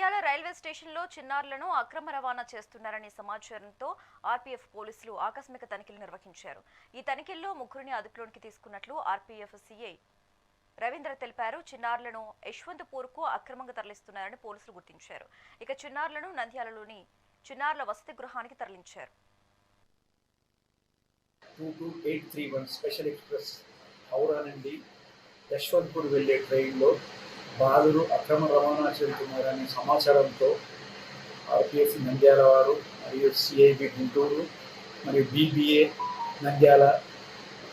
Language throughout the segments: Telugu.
నంద్యాల రైల్వే స్టేషన్లో చిన్నారులను అక్రమ రవాణా చేస్తున్నారనే సమాచారంతో ఆర్పీఎఫ్ పోలీసులు ఆకస్మిక తనిఖీలు నిర్వహించారు. ఈ తనిఖీల్లో ముగ్గురిని అదుపులోనికి తీసుకున్నట్లు ఆర్పీఎఫ్ సీఐ రవీంద్ర తెలిపారు. చిన్నారులను యశ్వంతపూర్కు అక్రమంగా తరలిస్తున్నారని పోలీసులు గుర్తించారు. ఇక చిన్నారులను నంద్యాలలోని చిన్నారుల వసతి గృహానికి తరలించారు. Two two eight three one special express నుండి యశ్వంత్పూర్ వెళ్ళే ట్రైన్లో బాలురు అక్రమ రవాణా చెందుతున్నారనే సమాచారంతో ఆర్పిఎఫ్ నంద్యాల వారు మరియు సిఐబి గుంటూరు మరియు బీబీఏ నంద్యాల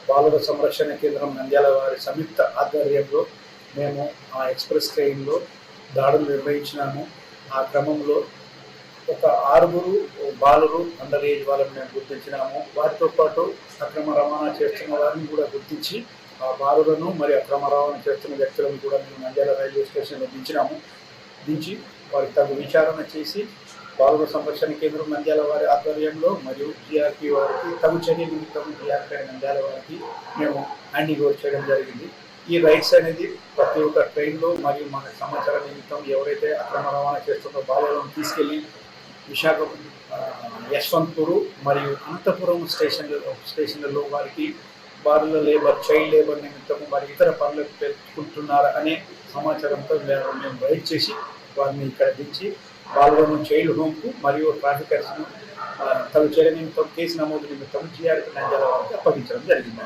బాలుర సంరక్షణ కేంద్రం నంద్యాల వారి సంయుక్త ఆధ్వర్యంలో మేము ఆ ఎక్స్ప్రెస్ ట్రైన్లో దాడులు నిర్వహించినాము. ఆ క్రమంలో ఒక ఆరుగురు బాలురు అండర్ ఏజ్ వాళ్ళని మేము గుర్తించినాము. వారితో పాటు అక్రమ రవాణా చేస్తున్న వారిని కూడా గుర్తించి ఆ బాలులను మరి అక్రమ రవాణా చేస్తున్న వ్యక్తులను కూడా మేము నంద్యాల రైల్వే స్టేషన్లో దించినాము. దించి వారికి తగు విచారణ చేసి బాలుర సంరక్షణ కేంద్రం నంద్యాల వారి ఆధ్వర్యంలో మరియు జిఆర్పి వారికి తగు చర్య నిమిత్తం జిఆర్పి నంద్యాల వారికి మేము హ్యాండింగ్ ఓవర్ చేయడం జరిగింది. ఈ రైట్స్ అనేది ప్రతి ఒక్క ట్రైన్లో మరియు మన సమాచార నిమిత్తం ఎవరైతే అక్రమ రవాణా చేస్తున్నారో బాలులను తీసుకెళ్ళి విశాఖ యశ్వంత్పూరు మరియు అనంతపురం స్టేషన్లలో స్టేషన్లలో వారికి బాలుల లేబర్ చైల్డ్ లేబర్ నిమిత్తం మరి ఇతర పనులకు పెట్టుకుంటున్నారా అనే సమాచారంతో మేము మేము చేసి వారిని ఇక్కడ దించి బాలులను చైల్డ్ హోమ్కు మరియు ట్రాఫికర్స్ను తగు చేయడం నిమిత్తం కేసు నమోదు నిమిత్తం జిఆర్పి నంద్యాల వారికి అప్పగించడం జరిగింది.